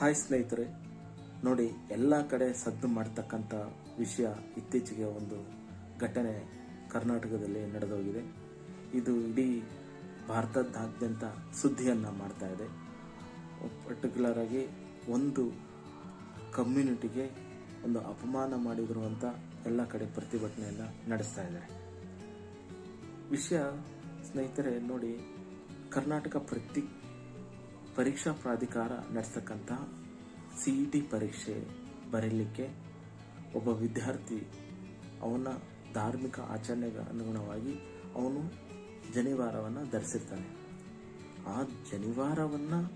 Hi ಸ್ನೇಹಿತರೆ, ನೋಡಿ, ಎಲ್ಲ ಕಡೆ ಸದ್ದು ಮಾಡ್ತಕ್ಕಂಥ ವಿಷಯ ಇತ್ತೀಚೆಗೆ ಒಂದು ಘಟನೆ ಕರ್ನಾಟಕದಲ್ಲಿ ನಡೆದೋಗಿದೆ. ಇದು ಇಡೀ ಭಾರತದಾದ್ಯಂತ ಸುದ್ದಿಯನ್ನು ಮಾಡ್ತಾ ಇದೆ. ಪರ್ಟಿಕ್ಯುಲರ್ ಆಗಿ ಒಂದು ಕಮ್ಯುನಿಟಿಗೆ ಒಂದು ಅಪಮಾನ ಮಾಡಿದ್ರು ಅಂತ ಎಲ್ಲ ಕಡೆ ಪ್ರತಿಭಟನೆಯನ್ನು ನಡೆಸ್ತಾ ಇದ್ದಾರೆ. ವಿಷಯ ಸ್ನೇಹಿತರೆ, ನೋಡಿ, ಕರ್ನಾಟಕ ಪ್ರತಿ ಪರೀಕ್ಷಾ ಪ್ರಾಧಿಕಾರ ನಡೆಸ್ತಕ್ಕಂಥ ಸಿ ಇ ಟಿ ಪರೀಕ್ಷೆ ಬರೀಲಿಕ್ಕೆ ಒಬ್ಬ ವಿದ್ಯಾರ್ಥಿ ಅವನ ಧಾರ್ಮಿಕ ಆಚರಣೆಗೆ ಅನುಗುಣವಾಗಿ ಅವನು ಜನಿವಾರವನ್ನು ಧರಿಸಿರ್ತಾನೆ. ಆ ಜನಿವಾರವನ್ನು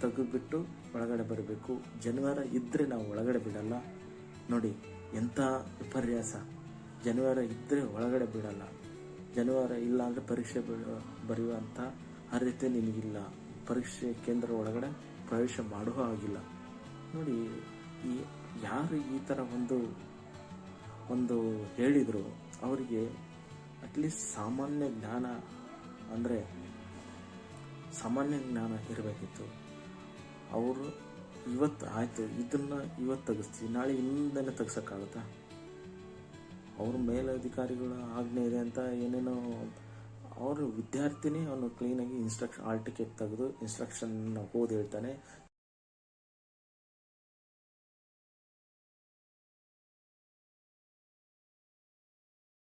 ತೆಗೆದುಬಿಟ್ಟು ಒಳಗಡೆ ಬರಬೇಕು. ಜನಿವಾರ ಇದ್ದರೆ ನಾವು ಒಳಗಡೆ ಬಿಡಲ್ಲ. ನೋಡಿ, ಎಂಥ ವಿಪರ್ಯಾಸ. ಜನಿವಾರ ಇದ್ದರೆ ಒಳಗಡೆ ಬಿಡಲ್ಲ. ಜನಿವಾರ ಇಲ್ಲ ಅಂದರೆ ಪರೀಕ್ಷೆ ಬರೆಯೋ- ಬರೆಯುವಂಥ ಅರ್ಹತೆ ನಿನಗಿಲ್ಲ ಪರೀಕ್ಷೆ ಕೇಂದ್ರ ಒಳಗಡೆ ಪ್ರವೇಶ ಮಾಡುವ ಹಾಗಿಲ್ಲ. ನೋಡಿ, ಈ ಯಾರು ಈ ಥರ ಒಂದು ಒಂದು ಹೇಳಿದರು, ಅವರಿಗೆ ಅಟ್ಲೀಸ್ಟ್ ಸಾಮಾನ್ಯ ಜ್ಞಾನ ಅಂದರೆ ಸಾಮಾನ್ಯ ಜ್ಞಾನ ಇರಬೇಕಿತ್ತು. ಅವರು ಇವತ್ತು ಆಯಿತು, ಇದನ್ನು ಇವತ್ತು ತೆಗೆಸ್ತೀವಿ, ನಾಳೆ ಇನ್ನೊಂದನ್ನು ತೆಗ್ಸೋಕ್ಕಾಗುತ್ತಾ? ಅವ್ರ ಮೇಲಧಿಕಾರಿಗಳ ಆಜ್ಞೆ ಇದೆ ಅಂತ ಏನೇನೋ ಅವರು ವಿದ್ಯಾರ್ಥಿನೇ ಅವನು ಕ್ಲೀನಾಗಿ ಇನ್ಸ್ಟ್ರಕ್ಷನ್ ಆಲ್ ಟಿಕೆಟ್ ತೆಗೆದು ಇನ್ಸ್ಟ್ರಕ್ಷನ್ ಓದಿ ಹೇಳ್ತಾನೆ.